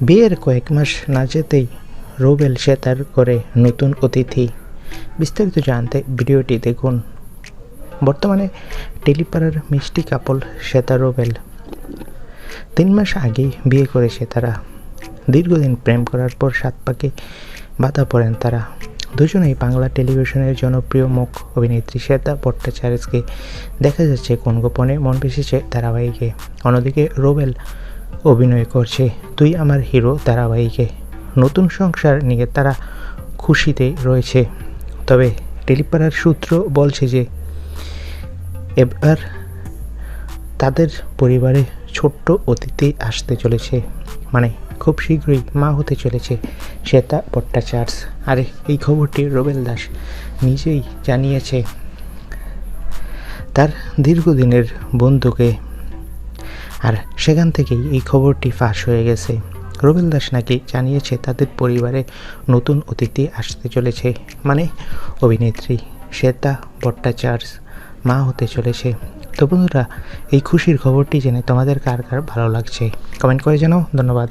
বিয়ের কয়েক মাস না যেতেই রোবেল সেতার করে নতুন অতিথি। বিস্তারিত জানতে ভিডিওটি দেখুন। বর্তমানে টেলিপাড়ার মিষ্টি কাপল শ্বেতা রোবেল। তিন মাস আগেই বিয়ে করেছে তারা। দীর্ঘদিন প্রেম করার পর সাত পাকে বাধা পড়েন তারা। দুজনেই বাংলা টেলিভিশনের জনপ্রিয় মুখ অভিনেত্রী শ্বেতা ভট্টাচার্যকে দেখা যাচ্ছে কোন গোপনে। মন পেশেছে ধারাবাহিকে। অন্যদিকে রোবেল অভিনয় করছে। তুই আমার হিরো ধারাবাহিকে। নতুন সংসার নিয়ে তারা খুশিতে রয়েছে। তবে টেলিপাড়ার সূত্র বলছে যে, এবার তাদের পরিবারে ছোট্ট অতিথি আসতে চলেছে। মানে খুব শীঘ্রই মা হতে চলেছে শ্বেতা ভট্টাচার্য। আর, এই খবরটি রোবেল দাস নিজেই জানিয়েছে। তার দীর্ঘদিনের বন্ধুকে আর সেখান থেকেই এই খবরটি ফাঁস হয়ে গেছে। রবীল দাস নাকি জানিয়েছে তাদের পরিবারে নতুন অতিথি আসতে চলেছে। মানে অভিনেত্রী শ্বেতা ভট্টাচার্য মা হতে চলেছে। তো বন্ধুরা, এই খুশির খবরটি জেনে তোমাদের কার কার ভালো লাগছে? কমেন্ট করে জানাও। ধন্যবাদ।